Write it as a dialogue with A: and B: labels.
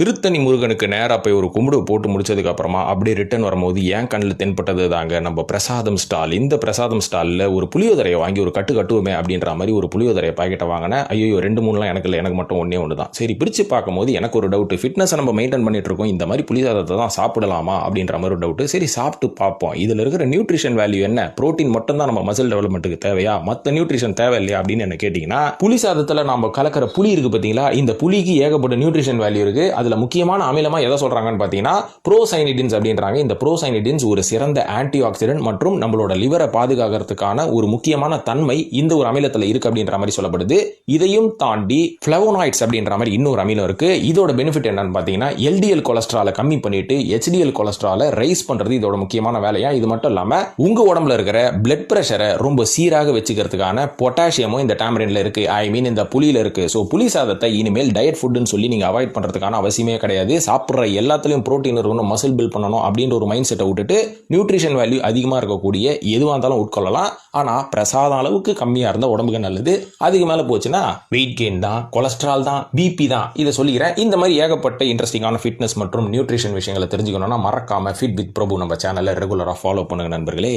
A: திருத்தணி முருகனுக்கு நேராக போய் ஒரு கும்பிடு போட்டு முடிச்சதுக்கு அப்புறமா அப்படியே ரிட்டர்ன் வரும்போது ஏன் கண்ணில் தென்பட்டது தாங்க. நம்ம பிரசாதம் ஸ்டால் இந்த பிரசாதம் ஸ்டாலில் ஒரு புளியோதரையை வாங்கி ஒரு கட்டு கட்டுவோமே அப்படின்ற மாதிரி ஒரு புளியோதரையை பாக்கெட்டை வாங்கினேன். ஐயோ ரெண்டு மூணுலாம் எனக்கு இல்லை. எனக்கு மட்டும் ஒன்றே ஒன்று தான் சரி பிரித்து பார்க்கும்போது எனக்கு ஒரு டவுட் ஃபிட்னஸை நம்ம மெயின்டைன் பண்ணிட்டு இருக்கோம். இந்த மாதிரி புளியோதரத்தை தான் சாப்பிடலாமா அப்படின்ற மாதிரி ஒரு டவுட்டு சரி சாப்பிட்டு பார்ப்போம். இதில் இருக்கிற நியூட்ரிஷன் வேல்யூ என்ன? புரோட்டீன் மட்டும் தான் நம்ம மசில் டெவலப்மெண்ட்டுக்கு தேவையா? மற்ற நியூட்ரிஷன் தேவை இல்லையா அப்படின்னு என்ன கேட்டிங்கன்னா புளி சாதத்தில் நம்ம கலக்கிற புளி இருக்குது பார்த்தீங்களா இந்த புளிக்கு ஏகப்பட்ட நியூட்ரிஷன் வேல்யூ இருக்குது அதில் முக்கியமான அமிலமா எதை சொல்றாங்கன்னு பார்த்தீங்கன்னா ப்ரோசைனிடின்ஸ் அப்படின்றாங்க. இந்த ப்ரோசைனிடின்ஸ் ஒரு சிறந்த ஆன்டி ஆக்சிடென்ட் மற்றும் நம்மளோட லிவரை பாதுகாக்கிறதுக்கான ஒரு முக்கியமான தன்மை இந்த ஒரு அமிலத்தில் இருக்கு அப்படின்ற மாதிரி சொல்லப்படுது. இதையும் தாண்டி ஃப்ளவோனாய்ட்ஸ் அப்படின்ற மாதிரி இன்னொரு அமிலம் இருக்கு. இதோட பெனிஃபிட் என்னன்னு பார்த்தீங்கன்னா எல்டிஎல் கொலஸ்ட்ராலை கம்மி பண்ணிட்டு ஹெச்டிஎல் கொலஸ்ட்ராலை ரைஸ் பண்றது இதோட முக்கியமான வேலையா? இது மட்டும் இல்லாமல் உங்க உடம்புல இருக்கிற பிளட் ப்ரெஷரை ரொம்ப சீராக வச்சுக்கிறதுக்கான பொட்டாசியமும் இந்த டேமரின்ல இருக்கு. ஐ மீன் இந்த புளியில் இருக்கு. ஸோ புளி சாதத்தை இனிமேல் டயட் ஃபுட்டுன்னு சொல்லி நீங்க அவாய்ட் பண்றதுக்கான அவசியம் கிடையாது. சாப்பிட்ற எல்லாத்துலேயும் புரோட்டீன் இருக்கணும் மசில் பில்ட் பண்ணணும் அப்படின்ற ஒரு மைண்ட் செட்டை விட்டுட்டு நியூட்ரிஷன் வேல்யூ அதிகமாக இருக்கக்கூடிய எதுவாக இருந்தாலும் உட்கொள்ளலாம். ஆனால் பிரசாதம் அளவுக்கு கம்மியாக இருந்தால் உடம்புக்கு நல்லது. அதுக்கு மேலே போச்சுன்னா வெயிட் கெயின் தான் கொலஸ்ட்ரால் தான் பிபி தான். இதை சொல்லிக்கிறேன். இந்த மாதிரி ஏகப்பட்ட இன்ட்ரெஸ்டிங்கான ஃபிட்னஸ் மற்றும் நியூட்ரிஷன் விஷயங்களை தெரிஞ்சுக்கணும்னா மறக்காமல் ஃபிட் வித் பிரபு நம்ம சேனலை ரெகுலராக ஃபாலோ பண்ணுங்க நண்பர்களே.